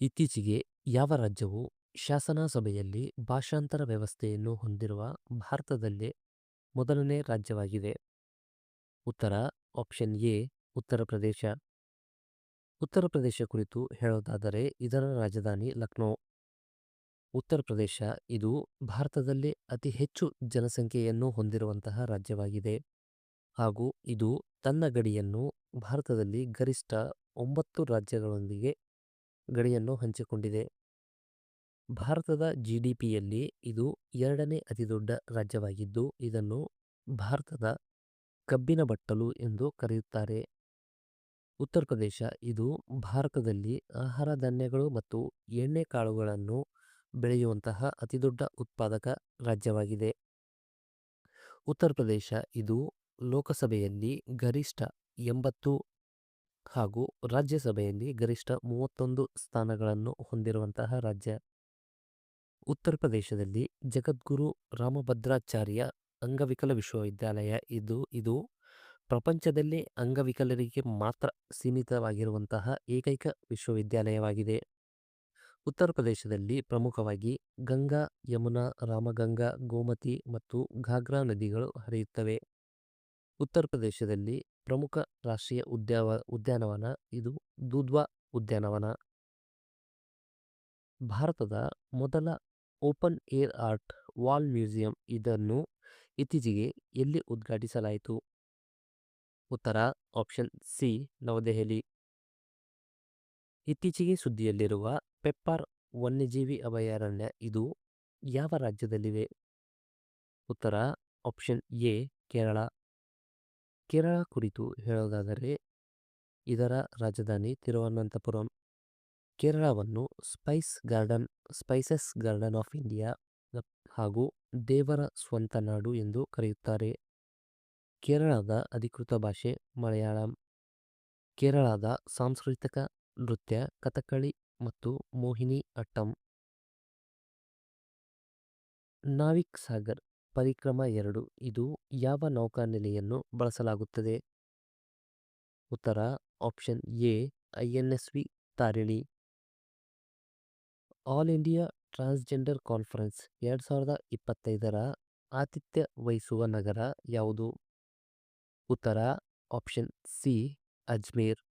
ಇತ್ತೀಚೆಗೆ ಯಾವ ರಾಜ್ಯವು ಶಾಸನಸಭೆಯಲ್ಲಿ ಭಾಷಾಂತರ ವ್ಯವಸ್ಥೆಯನ್ನು ಹೊಂದಿರುವ ಭಾರತದಲ್ಲೇ ಮೊದಲನೇ ರಾಜ್ಯವಾಗಿದೆ? ಉತ್ತರ ಆಪ್ಷನ್ ಎ ಉತ್ತರ ಪ್ರದೇಶ. ಉತ್ತರ ಪ್ರದೇಶ ಕುರಿತು ಹೇಳೋದಾದರೆ ಇದರ ರಾಜಧಾನಿ ಲಕ್ನೋ. ಉತ್ತರ ಪ್ರದೇಶ ಇದು ಭಾರತದಲ್ಲೇ ಅತಿ ಹೆಚ್ಚು ಜನಸಂಖ್ಯೆಯನ್ನು ಹೊಂದಿರುವಂತಹ ರಾಜ್ಯವಾಗಿದೆ ಹಾಗೂ ಇದು ತನ್ನ ಗಡಿಯನ್ನು ಭಾರತದಲ್ಲಿ ಗರಿಷ್ಠ ಒಂಬತ್ತು ರಾಜ್ಯಗಳೊಂದಿಗೆ ಗಡಿಯನ್ನು ಹಂಚಿಕೊಂಡಿದೆ. ಭಾರತದ ಜಿಡಿಪಿಯಲ್ಲಿ ಇದು ಎರಡನೇ ಅತಿದೊಡ್ಡ ರಾಜ್ಯವಾಗಿದ್ದು, ಇದನ್ನು ಭಾರತದ ಕಬ್ಬಿನ ಬಟ್ಟಲು ಎಂದು ಕರೆಯುತ್ತಾರೆ. ಉತ್ತರ ಪ್ರದೇಶ, ಇದು ಭಾರತದಲ್ಲಿ ಆಹಾರ ಧಾನ್ಯಗಳು ಮತ್ತು ಎಣ್ಣೆಕಾಳುಗಳನ್ನು ಬೆಳೆಯುವಂತಹ ಅತಿದೊಡ್ಡ ಉತ್ಪಾದಕ ರಾಜ್ಯವಾಗಿದೆ. ಉತ್ತರ ಪ್ರದೇಶ, ಇದು ಲೋಕಸಭೆಯಲ್ಲಿ ಗರಿಷ್ಠ ಎಂಬತ್ತು ಹಾಗೂ ರಾಜ್ಯಸಭೆಯಲ್ಲಿ ಗರಿಷ್ಠ ಮೂವತ್ತೊಂದು ಸ್ಥಾನಗಳನ್ನು ಹೊಂದಿರುವಂತಹ ರಾಜ್ಯ. ಉತ್ತರ ಪ್ರದೇಶದಲ್ಲಿ ಜಗದ್ಗುರು ರಾಮಭದ್ರಾಚಾರ್ಯ ಅಂಗವಿಕಲ ವಿಶ್ವವಿದ್ಯಾಲಯ ಇದು ಇದು ಪ್ರಪಂಚದಲ್ಲಿ ಅಂಗವಿಕಲರಿಗೆ ಮಾತ್ರ ಸೀಮಿತವಾಗಿರುವಂತಹ ಏಕೈಕ ವಿಶ್ವವಿದ್ಯಾಲಯವಾಗಿದೆ. ಉತ್ತರ ಪ್ರದೇಶದಲ್ಲಿ ಪ್ರಮುಖವಾಗಿ ಗಂಗಾ, ಯಮುನಾ, ರಾಮಗಂಗಾ, ಗೋಮತಿ ಮತ್ತು ಘಾಗ್ರಾ ನದಿಗಳು ಹರಿಯುತ್ತವೆ. ಉತ್ತರ ಪ್ರದೇಶದಲ್ಲಿ ಪ್ರಮುಖ ರಾಷ್ಟ್ರೀಯ ಉದ್ಯಾವ, ಉದ್ಯಾನವನ ಇದು ದುಧ್ವಾ ಉದ್ಯಾನವನ. ಭಾರತದ ಮೊದಲ open air art wall museum ಇದನ್ನು ಇತ್ತೀಚೆಗೆ ಎಲ್ಲಿ ಉದ್ಘಾಟಿಸಲಾಯಿತು? ಉತ್ತರ ಆಪ್ಷನ್ ಸಿ, ನವದೆಹಲಿ. ಇತ್ತೀಚೆಗೆ ಸುದ್ದಿಯಲ್ಲಿರುವ ಪೆಪ್ಪಾರ್ ವನ್ಯಜೀವಿ ಅಭಯಾರಣ್ಯ ಇದು ಯಾವ ರಾಜ್ಯದಲ್ಲಿದೆ? ಉತ್ತರ ಆಪ್ಷನ್ ಎ, ಕೇರಳ. ಕೇರಳ ಕುರಿತು ಹೇಳೋದಾದರೆ ಇದರ ರಾಜಧಾನಿ Thiruvananthapuram. ಕೇರಳವನ್ನು spice garden, spices garden of India ಹಾಗೂ ದೇವರ ಸ್ವಂತ ನಾಡು ಎಂದು ಕರೆಯುತ್ತಾರೆ. ಕೇರಳದ ಅಧಿಕೃತ ಭಾಷೆ ಮಲಯಾಳಂ. ಕೇರಳದ ಸಾಂಸ್ಕೃತಿಕ ನೃತ್ಯ ಕಥಕ್ಕಳಿ ಮತ್ತು ಮೋಹಿನಿ ಅಟ್ಟಂ. ನಾವಿಕ್ ಸಾಗರ್ ಪರಿಕ್ರಮ ಎರಡು, ಇದು ಯಾವ ನೌಕಾನೆಲೆಯನ್ನು ಬಳಸಲಾಗುತ್ತದೆ? ಉತ್ತರ, option A, INSV Tarini. All India transgender conference, ಎರಡು ಸಾವಿರದ ಇಪ್ಪತ್ತೈದರ ಆತಿಥ್ಯ ವಹಿಸುವ ನಗರ ಯಾವುದು? ಉತ್ತರ, ಆಪ್ಷನ್ ಸಿ, ಅಜ್ಮೇರ್.